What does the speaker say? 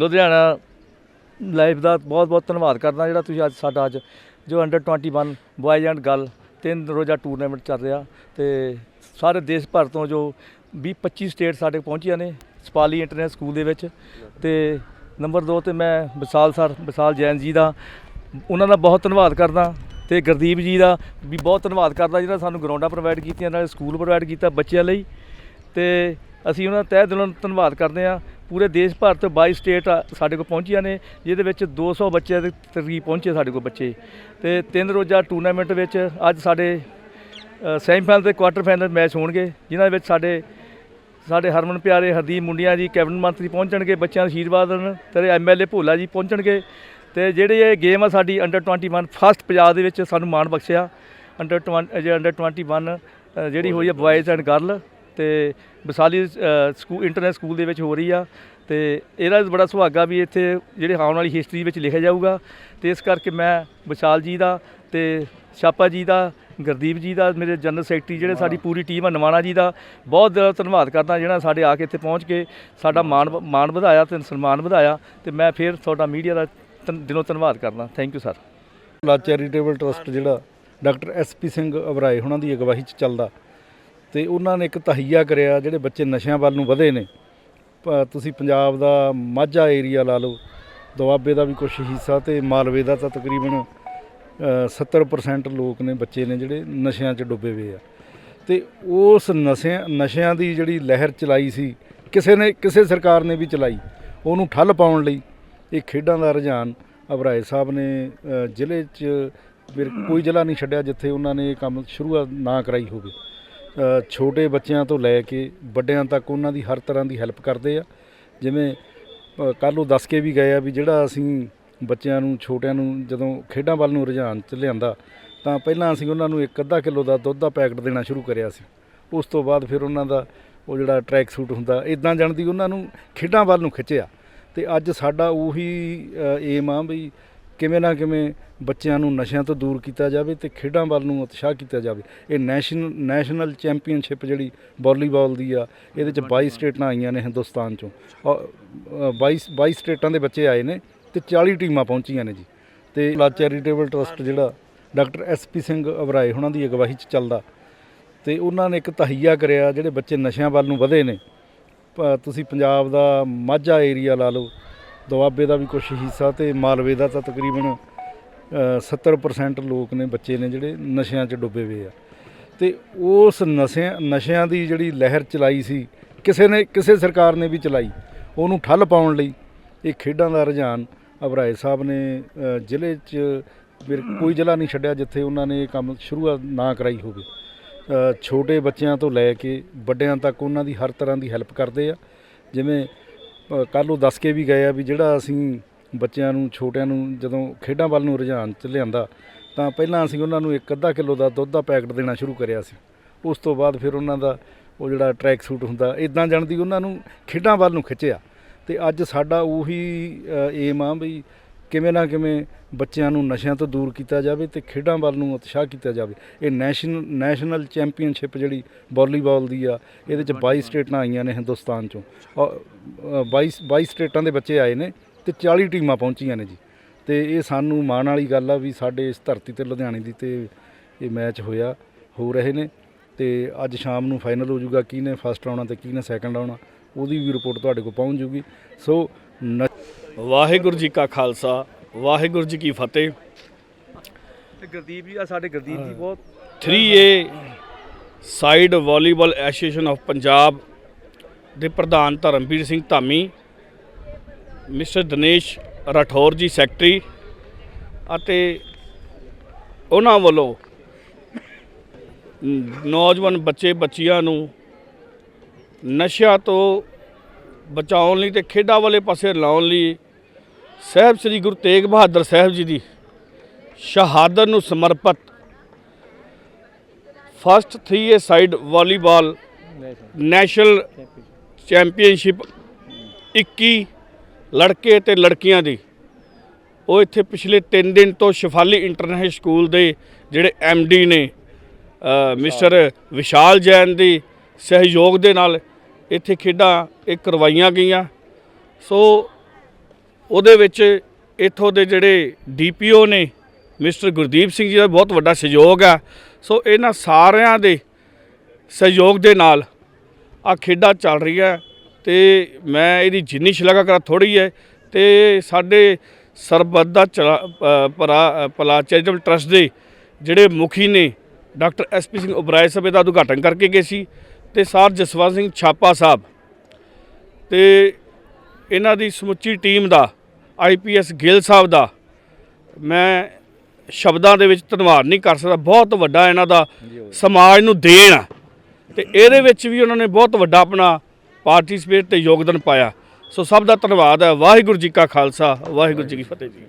Ludhiana life ਦਾ ਬਹੁਤ ਬਹੁਤ ਧੰਨਵਾਦ ਕਰਦਾ ਜਿਹੜਾ ਤੁਸੀਂ ਅੱਜ ਸਾਡਾ ਅੱਜ ਜੋ ਅੰਡਰ 21 ਬॉयਜ਼ ਐਂਡ ਗਰਲ ਤਿੰਨ ਰੋਜ਼ਾ ਟੂਰਨਾਮੈਂਟ ਚੱਲ ਰਿਹਾ ਤੇ ਸਾਰੇ ਦੇਸ਼ ਭਰ ਤੋਂ ਜੋ 20 25 ਸਟੇਟ ਸਾਡੇ ਪਹੁੰਚੀਆਂ ਨੇ ਸਪਾਲੀ ਇੰਟਰਨੈਸ਼ਨਲ ਸਕੂਲ ਦੇ ਵਿੱਚ ਤੇ ਨੰਬਰ 2 ਤੇ ਮੈਂ ਵਿਸਾਲ ਸਰ ਵਿਸਾਲ ਜੈਨ ਜੀ ਦਾ, ਉਹਨਾਂ ਦਾ ਬਹੁਤ ਧੰਨਵਾਦ ਕਰਦਾ ਤੇ ਗੁਰਦੀਪ ਜੀ ਦਾ ਵੀ ਬਹੁਤ ਧੰਨਵਾਦ ਕਰਦਾ ਜਿਹੜਾ ਸਾਨੂੰ ਗਰਾਊਂਡਾਂ ਪ੍ਰੋਵਾਈਡ ਕੀਤੀਆਂ, ਨਾਲੇ ਸਕੂਲ ਪ੍ਰੋਵਾਈਡ ਕੀਤਾ ਬੱਚਿਆਂ ਲਈ ਤੇ ਅਸੀਂ ਉਹਨਾਂ ਦਾ ਤਹਿ ਦਿਲੋਂ ਧੰਨਵਾਦ ਕਰਦੇ ਹਾਂ ਪੂਰੇ ਦੇਸ਼ ਭਰ ਤੋਂ 22 ਸਟੇਟ ਸਾਡੇ ਕੋਲ ਪਹੁੰਚੀਆਂ ਨੇ ਜਿਹਦੇ ਵਿੱਚ 200 ਬੱਚੇ ਦੇ ਤਕਰੀਬ ਪਹੁੰਚੇ ਸਾਡੇ ਕੋਲ ਬੱਚੇ। ਤੇ ਤਿੰਨ ਰੋਜ਼ਾ ਟੂਰਨਾਮੈਂਟ ਵਿੱਚ ਅੱਜ ਸਾਡੇ ਸੈਮੀਫਾਈਨਲ ਤੇ ਕੁਆਟਰ ਫਾਈਨਲ ਮੈਚ ਹੋਣਗੇ ਜਿਨ੍ਹਾਂ ਵਿੱਚ ਸਾਡੇ ਸਾਡੇ ਹਰਮਨ ਪਿਆਰੇ ਹਰਦੀਪ ਮੁੰਡਿਆ ਜੀ ਕੈਬਨਿਟ ਮੰਤਰੀ ਪਹੁੰਚਣਗੇ ਬੱਚਿਆਂ ਦਾ ਆਸ਼ੀਰਵਾਦ ਦੇਣ ਤੇ ਐਮਐਲਏ ਭੋਲਾ ਜੀ ਪਹੁੰਚਣਗੇ। ਤੇ ਜਿਹੜੀ ਇਹ ਗੇਮ ਆ ਸਾਡੀ ਅੰਡਰ 21 ਫਸਟ ਪੰਜਾਬ ਦੇ ਵਿੱਚ ਸਾਨੂੰ ਮਾਣ ਬਖਸ਼ਿਆ। ਅੰਡਰ 20 ਜੇ ਅੰਡਰ 21 ਅ, ਜਿਹੜੀ ਹੋਈ ਆ ਬॉयਜ਼ ਐਂਡ ਗਰਲ ਤੇ ਵਿਸਾਲੀ ਸਕੂਲ ਇੰਟਰਨੈਸ਼ਨਲ ਸਕੂਲ ਦੇ ਵਿੱਚ ਹੋ ਰਹੀ ਆ ਤੇ ਇਹਦਾ ਬੜਾ ਸੁਹਾਗਾ ਵੀ ਇੱਥੇ ਜਿਹੜੇ ਆਉਣ ਵਾਲੀ ਹਿਸਟਰੀ ਵਿੱਚ ਲਿਖਿਆ ਜਾਊਗਾ ਤੇ ਇਸ ਕਰਕੇ ਮੈਂ ਵਿਸ਼ਾਲ ਜੀ ਦਾ ਤੇ ਛਾਪਾ ਜੀ ਦਾ ਗੁਰਦੀਪ ਜੀ ਦਾ ਮੇਰੇ ਜਨਰਲ ਸੈਕਟਰੀ ਜਿਹੜੇ ਸਾਡੀ ਪੂਰੀ ਟੀਮ ਆ ਨਵਾਣਾ ਜੀ ਦਾ ਬਹੁਤ ਦਿਲੋਂ ਧੰਨਵਾਦ ਕਰਦਾ ਜਿਹੜਾ ਸਾਡੇ ਆ ਕੇ ਇੱਥੇ ਪਹੁੰਚ ਕੇ ਸਾਡਾ ਮਾਣ ਮਾਣ ਵਧਾਇਆ ਤੇ ਸਨਮਾਨ ਵਧਾਇਆ ਤੇ ਮੈਂ ਫਿਰ ਤੁਹਾਡਾ ਮੀਡੀਆ ਦਾ ਦਿਲੋਂ ਧੰਨਵਾਦ ਕਰਦਾ। ਥੈਂਕ ਯੂ ਸਰ ਲਾ ਚੈਰੀਟੇਬਲ ਟਰਸਟ ਜਿਹੜਾ ਡਾਕਟਰ ਐਸਪੀ ਸਿੰਘ ਅਬਰਾਏ ਉਹਨਾਂ ਦੀ ਅਗਵਾਈ 'ਚ ਚੱਲਦਾ। ਤੇ ਉਹਨਾਂ ਨੇ ਇੱਕ ਤਹਈਆ ਕਰਿਆ ਜਿਹੜੇ ਬੱਚੇ ਨਸ਼ਿਆਂ ਵੱਲ ਨੂੰ ਵਧੇ ਨੇ। ਤੁਸੀਂ ਪੰਜਾਬ ਦਾ ਮਾਝਾ ਏਰੀਆ ਲਾ ਲਓ ਦੁਆਬੇ ਦਾ ਵੀ ਕੁਝ ਹਿੱਸਾ ਤੇ ਮਾਲਵੇ ਦਾ ਤਾਂ ਤਕਰੀਬਨ ਅ, 70% ਲੋਕ ਨੇ ਬੱਚੇ ਨੇ ਜਿਹੜੇ ਨਸ਼ਿਆਂ 'ਚ ਡੁੱਬੇ ਹੋਏ ਆ। ਤੇ ਉਸ ਨਸ਼ਿਆਂ ਨਸ਼ਿਆਂ ਦੀ ਜਿਹੜੀ ਲਹਿਰ ਚਲਾਈ ਸੀ ਕਿਸੇ ਨੇ ਕਿਸੇ ਸਰਕਾਰ ਨੇ ਵੀ ਚਲਾਈ ਉਹਨੂੰ ਠੱਲ ਪਾਉਣ ਲਈ ਇਹ ਖੇਡਾਂ ਦਾ ਰੁਝਾਨ ਅਬਰਾਏ ਸਾਹਿਬ ਨੇ ਜ਼ਿਲ੍ਹੇ 'ਚ ਫਿਰ ਕੋਈ ਜ਼ਿਲ੍ਹਾ ਨਹੀਂ ਛੱਡਿਆ ਜਿੱਥੇ ਉਹਨਾਂ ਨੇ ਇਹ ਕੰਮ ਸ਼ੁਰੂਆਤ ਨਾ ਕਰਾਈ ਹੋਵੇ। ਛੋਟੇ ਬੱਚਿਆਂ ਤੋਂ ਲੈ ਕੇ ਵੱਡਿਆਂ ਤੱਕ ਉਹਨਾਂ ਦੀ ਹਰ ਤਰ੍ਹਾਂ ਦੀ ਹੈਲਪ ਕਰਦੇ ਆ। ਜਿਵੇਂ ਕੱਲ੍ਹ ਉਹ ਦੱਸ ਕੇ ਵੀ ਗਏ ਆ ਵੀ ਜਿਹੜਾ ਅਸੀਂ ਬੱਚਿਆਂ ਨੂੰ, ਛੋਟਿਆਂ ਨੂੰ ਜਦੋਂ ਖੇਡਾਂ ਵੱਲ ਨੂੰ ਰੁਝਾਨ ਚ ਲਿਆਂਦਾ, ਤਾਂ ਪਹਿਲਾਂ ਅਸੀਂ ਉਹਨਾਂ ਨੂੰ ਇੱਕ ਅੱਧਾ ਕਿਲੋ ਦਾ ਦੁੱਧ ਦਾ ਪੈਕਟ ਦੇਣਾ ਸ਼ੁਰੂ ਕਰਿਆ ਸੀ। ਉਸ ਤੋਂ ਬਾਅਦ ਫਿਰ ਉਹਨਾਂ ਦਾ ਉਹ ਜਿਹੜਾ ਟਰੈਕ ਸੂਟ ਹੁੰਦਾ ਇਦਾਂ ਜਾਣਦੀ ਉਹਨਾਂ ਨੂੰ ਖੇਡਾਂ ਵੱਲ ਨੂੰ ਖਿੱਚਿਆ। ਤੇ ਅੱਜ ਸਾਡਾ ਉਹੀ ਏਮ ਆ ਵੀ ਕਿਵੇਂ ਨਾ ਕਿਵੇਂ ਬੱਚਿਆਂ ਨੂੰ ਨਸ਼ਿਆਂ ਤੋਂ ਦੂਰ ਕੀਤਾ ਜਾਵੇ ਤੇ ਖੇਡਾਂ ਵੱਲ ਨੂੰ ਉਤਸ਼ਾਹ ਕੀਤਾ ਜਾਵੇ। ਇਹ ਨੈਸ਼ਨਲ ਨੈਸ਼ਨਲ ਚੈਂਪੀਅਨਸ਼ਿਪ ਜਿਹੜੀ ਵਾਲੀਬਾਲ ਦੀ ਆ ਇਹਦੇ ਚ 22 ਸਟੇਟਾਂ ਆਈਆਂ ਨੇ ਹਿੰਦੁਸਤਾਨ ਚੋਂ। ਔਰ, ਅ, 22 22 ਸਟੇਟਾਂ ਦੇ ਬੱਚੇ ਆਏ ਨੇ ਤੇ 40 ਟੀਮਾਂ ਪਹੁੰਚੀਆਂ ਨੇ ਜੀ। ਤੇ ਲਾ ਚੈਰੀਟੇਬਲ ਟਰਸਟ ਜਿਹੜਾ ਡਾਕਟਰ ਐਸਪੀ ਸਿੰਘ ਅਬਰਾਏ ਉਹਨਾਂ ਦੀ ਅਗਵਾਈ 'ਚ ਚੱਲਦਾ। ਤੇ ਉਹਨਾਂ ਨੇ ਇੱਕ ਤਹਈਆ ਕਰਿਆ ਜਿਹੜੇ ਬੱਚੇ ਨਸ਼ਿਆਂ ਵੱਲ ਨੂੰ ਵਧੇ ਨੇ। ਤੁਸੀਂ ਪੰਜਾਬ ਦਾ ਮਾਝਾ ਏਰੀਆ ਲਾ ਲਓ ਦੁਆਬੇ ਦਾ ਵੀ ਕੁਝ ਹਿੱਸਾ ਤੇ ਮਾਲਵੇ ਦਾ ਤਾਂ ਤਕਰੀਬਨ ਅ, 70% ਲੋਕ ਨੇ ਬੱਚੇ ਨੇ ਜਿਹੜੇ ਨਸ਼ਿਆਂ 'ਚ ਡੁੱਬੇ ਹੋਏ ਆ। ਤੇ ਉਸ ਨਸ਼ਿਆਂ ਨਸ਼ਿਆਂ ਦੀ ਜਿਹੜੀ ਲਹਿਰ ਚਲਾਈ ਸੀ ਕਿਸੇ ਨੇ ਕਿਸੇ ਸਰਕਾਰ ਨੇ ਵੀ ਚਲਾਈ ਉਹਨੂੰ ਠੱਲ ਪਾਉਣ ਲਈ ਇਹ ਖੇਡਾਂ ਦਾ ਰੁਝਾਨ ਅਬਰਾਏ ਸਾਹਿਬ ਨੇ ਜ਼ਿਲ੍ਹੇ 'ਚ ਫਿਰ ਕੋਈ ਜ਼ਿਲ੍ਹਾ ਨਹੀਂ ਛੱਡਿਆ ਜਿੱਥੇ ਉਹਨਾਂ ਨੇ ਇਹ ਕੰਮ ਸ਼ੁਰੂਆਤ ਨਾ ਕਰਾਈ ਹੋਵੇ। ਛੋਟੇ ਬੱਚਿਆਂ ਤੋਂ ਲੈ ਕੇ ਵੱਡਿਆਂ ਤੱਕ ਉਹਨਾਂ ਦੀ ਹਰ ਤਰ੍ਹਾਂ ਦੀ ਹੈਲਪ ਕਰਦੇ ਆ। ਜਿਵੇਂ ਕੱਲ੍ਹ ਉਹ ਦੱਸ ਕੇ ਵੀ ਗਏ ਆ ਵੀ ਜਿਹੜਾ ਅਸੀਂ ਬੱਚਿਆਂ ਨੂੰ, ਛੋਟਿਆਂ ਨੂੰ ਜਦੋਂ ਖੇਡਾਂ ਵੱਲ ਨੂੰ ਰੁਝਾਨ ਚ ਲਿਆਂਦਾ, ਤਾਂ ਪਹਿਲਾਂ ਅਸੀਂ ਉਹਨਾਂ ਨੂੰ ਇੱਕ ਅੱਧਾ ਕਿਲੋ ਦਾ ਦੁੱਧ ਦਾ ਪੈਕਟ ਦੇਣਾ ਸ਼ੁਰੂ ਕਰਿਆ ਸੀ। ਉਸ ਤੋਂ ਬਾਅਦ ਫਿਰ ਉਹਨਾਂ ਦਾ ਉਹ ਜਿਹੜਾ ਟਰੈਕ ਸੂਟ ਹੁੰਦਾ ਇਦਾਂ ਜਾਣਦੀ ਉਹਨਾਂ ਨੂੰ ਖੇਡਾਂ ਵੱਲ ਨੂੰ ਖਿੱਚਿਆ। ਤੇ ਅੱਜ ਸਾਡਾ ਉਹੀ ਏਮ ਆ ਵੀ ਕਿਵੇਂ ਨਾ ਕਿਵੇਂ ਬੱਚਿਆਂ ਨੂੰ ਨਸ਼ਿਆਂ ਤੋਂ ਦੂਰ ਕੀਤਾ ਜਾਵੇ ਤੇ ਖੇਡਾਂ ਵੱਲ ਨੂੰ ਉਤਸ਼ਾਹ ਕੀਤਾ ਜਾਵੇ। ਇਹ ਨੈਸ਼ਨਲ ਨੈਸ਼ਨਲ ਚੈਂਪੀਅਨਸ਼ਿਪ ਜਿਹੜੀ ਵਾਲੀਬਾਲ ਦੀ ਆ ਇਹਦੇ ਚ 22 ਸਟੇਟਾਂ ਆਈਆਂ ਨੇ ਹਿੰਦੁਸਤਾਨ ਚੋਂ। ਔਰ, ਅ, 22 22 ਸਟੇਟਾਂ ਦੇ ਬੱਚੇ ਆਏ ਨੇ ਤੇ 40 ਟੀਮਾਂ ਪਹੁੰਚੀਆਂ ਨੇ ਜੀ। ਤੇ ਇਹ ਸਾਨੂੰ ਮਾਣ ਵਾਲੀ ਗੱਲ ਆ ਵੀ ਸਾਡੇ ਇਸ ਧਰਤੀ ਤੇ ਲੁਧਿਆਣੇ ਦੀ ਤੇ ਇਹ ਮੈਚ ਹੋਇਆ ਹੋ ਰਹੇ ਨੇ। ਤੇ ਅੱਜ ਸ਼ਾਮ ਨੂੰ ਫਾਈਨਲ ਹੋ ਜਾਊਗਾ ਕਿਹਨੇ ਫਸਟ ਆਉਣਾ ਤੇ ਕਿਹਨੇ ਸੈਕੰਡ ਆਉਣਾ ਉਹਦੀ ਵੀ ਰਿਪੋਰਟ ਤੁਹਾਡੇ ਕੋਲ ਪਹੁੰਚ ਜੂਗੀ ਸੋ ਨ- ਵਾਹਿਗੁਰੂ ਜੀ ਕਾ ਖਾਲਸਾ ਵਾਹਿਗੁਰੂ ਜੀ ਕੀ ਫਤਿਹ। ਤੇ ਗੁਰਦੀਪ ਜੀ ਆ ਸਾਡੇ ਗੁਰਦੀਪ ਜੀ ਬਹੁਤ 3A side volleyball association of Punjab ਦੇ ਪ੍ਰਧਾਨ ਧਰਮਵੀਰ ਸਿੰਘ ਧਾਮੀ ਮਿਸਟਰ ਦਿਨੇਸ਼ ਰਾਠੌਰ ਜੀ ਸੈਕਟਰੀ ਅਤੇ ਉਹਨਾਂ ਵੱਲੋਂ ਨੌਜਵਾਨ ਬੱਚੇ ਬੱਚੀਆਂ ਨੂੰ ਨਸ਼ਿਆਂ ਤੋਂ ਬਚਾਉਣ ਲਈ ਤੇ ਖੇਡਾਂ ਵਾਲੇ ਪਾਸੇ ਲਾਉਣ ਲਈ ਸਾਹਿਬ ਸ੍ਰੀ ਗੁਰੂ ਤੇਗ ਬਹਾਦਰ ਸਾਹਿਬ ਜੀ ਦੀ ਸ਼ਹਾਦਤ ਨੂੰ ਸਮਰਪਿਤ first 3A side volleyball national championship 21 ਲੜਕੇ ਤੇ ਲੜਕੀਆਂ ਦੀ। ਉਹ ਇੱਥੇ ਪਿਛਲੇ 3 ਦਿਨ ਤੋਂ ਸ਼ਫਾਲੀ ਇੰਟਰਨੈਸ਼ਨਲ ਸਕੂਲ ਦੇ ਜਿਹੜੇ ਡੀ ਨੇ ਮਿਸਟਰ ਵਿਸ਼ਾਲ ਜੈਨ ਦੀ ਸਹਿਯੋਗ ਦੇ ਨਾਲ ਇੱਥੇ ਖੇਡਾਂ, ਇਹ ਕਰਵਾਈਆਂ ਗਈਆਂ। ਸੋ ਉਹਦੇ ਵਿੱਚ ਇੱਥੋਂ ਦੇ ਜਿਹੜੇ ਡੀਪੀਓ ਨੇ, ਮਿਸਟਰ ਗੁਰਦੀਪ ਸਿੰਘ ਜੀ ਦਾ ਬਹੁਤ ਵੱਡਾ ਸਹਿਯੋਗ ਹੈ ਸੋ ਇਹਨਾਂ ਸਾਰਿਆਂ ਦੇ ਸਹਿਯੋਗ ਦੇ ਨਾਲ ਆ ਖੇਡਾਂ ਚੱਲ ਰਹੀਆਂ। ਤੇ ਮੈਂ ਇਹਦੀ ਜਿੰਨੀ ਸ਼ਲਾਘਾ ਕਰਾਂ ਥੋੜੀ ਹੈ। ਤੇ ਸਾਡੇ ਸਰਬੱਤ ਦਾ ਚਲਾ- ਭਰਾ, ਭਲਾ ਚੈਰੀਟੇਬਲ ਟਰਸਟ ਦੇ ਜਿਹੜੇ ਮੁਖੀ ਨੇ, ਡਾਕਟਰ ਐਸਪੀ ਸਿੰਘ ਉਬਰਾਏ ਸਾਹਿਬ, ਇਹਦਾ ਉਦਘਾਟਨ ਕਰਕੇ ਗਏ ਸੀ। ਤੇ ਸਾਰ ਜਸਵੰਤ ਸਿੰਘ ਛਾਪਾ ਸਾਹਿਬ ਤੇ ਇਹਨਾਂ ਦੀ ਸਮੁੱਚੀ ਟੀਮ ਦਾ ਆਈਪੀਐਸ ਗਿੱਲ ਸਾਹਿਬ ਦਾ ਮੈਂ ਸ਼ਬਦਾਂ ਦੇ ਵਿੱਚ ਧੰਨਵਾਦ ਨਹੀਂ ਕਰ ਸਕਦਾ। ਬਹੁਤ ਵੱਡਾ ਇਹਨਾਂ ਦਾ ਸਮਾਜ ਨੂੰ ਦੇਣ ਤੇ ਇਹਦੇ ਵਿੱਚ ਵੀ ਉਹਨਾਂ ਨੇ ਬਹੁਤ ਵੱਡਾ ਆਪਣਾ ਪਾਰਟਿਸਿਪੇਟ ਤੇ ਯੋਗਦਾਨ ਪਾਇਆ। ਸੋ ਸਭ ਦਾ ਧੰਨਵਾਦ ਹੈ। ਵਾਹਿਗੁਰੂ ਜੀ ਕਾ ਖਾਲਸਾ ਵਾਹਿਗੁਰੂ ਜੀ ਕੀ ਫਤਿਹ ਜੀ।